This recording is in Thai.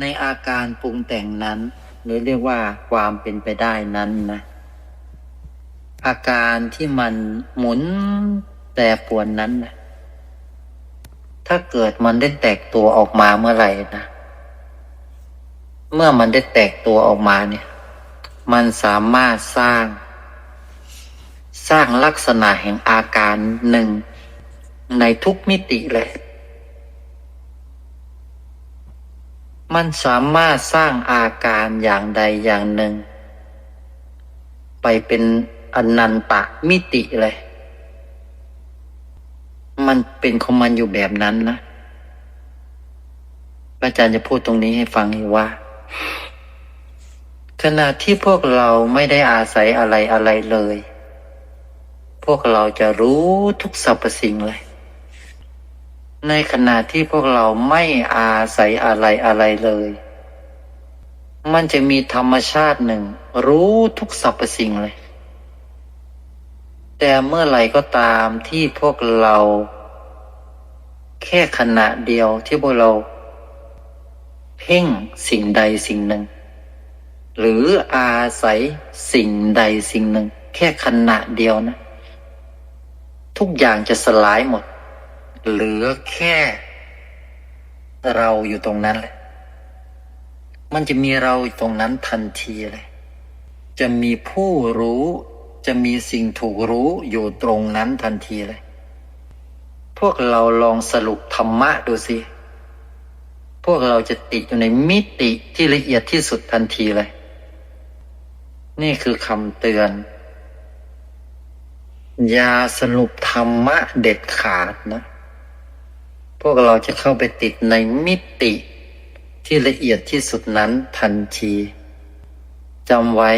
ในอาการปรุงแต่งนั้นหรือเรียกว่าความเป็นไปได้นั้นนะอาการที่มันหมุนแปรปวนนั้นนะถ้าเกิดมันได้แตกตัวออกมาเมื่อไหร่นะเมื่อมันได้แตกตัวออกมาเนี่ย มันสามารถสร้าง สร้างลักษณะแห่งอาการหนึ่งในทุกมิติเลย มันสามารถสร้างอาการอย่างใดอย่างหนึ่ง ไปเป็นอนันตะมิติเลย มันเป็นของมันอยู่แบบนั้นนะ อาจารย์จะพูดตรงนี้ให้ฟังว่า ขณะที่พวกเราไม่ได้อาศัยอะไรอะไรเลย พวกเราจะรู้ทุกสรรพสิ่งเลย ในขณะที่พวกเราไม่อาศัยอะไรอะไรเลย มันจะมีธรรมชาติหนึ่ง รู้ทุกสรรพสิ่งเลย แต่เมื่อไหร่ก็ตามที่พวกเรา แค่ขณะเดียวที่พวกเรา เพ่งสิ่งใดสิ่งหนึ่ง หรืออาศัยสิ่งใดสิ่งหนึ่ง แค่ขณะเดียวนะ ทุกอย่างจะสลายหมด เหลือแค่เราอยู่ตรงนั้นแหละมันจะมีเราอยู่ตรงนั้นทันทีเลย จะมีผู้รู้ จะมีสิ่งถูกรู้อยู่ตรงนั้นทันทีเลย พวกเราลองสรุปธรรมะดูสิ พวกเราจะติดอยู่ในมิติที่ละเอียดที่สุดทันทีเลย นี่คือคำเตือน อย่าสรุปธรรมะเด็ดขาดนะ พวกเราจะเข้าไปติดในมิติที่ละเอียดที่สุดนั้นทันทีจำไว้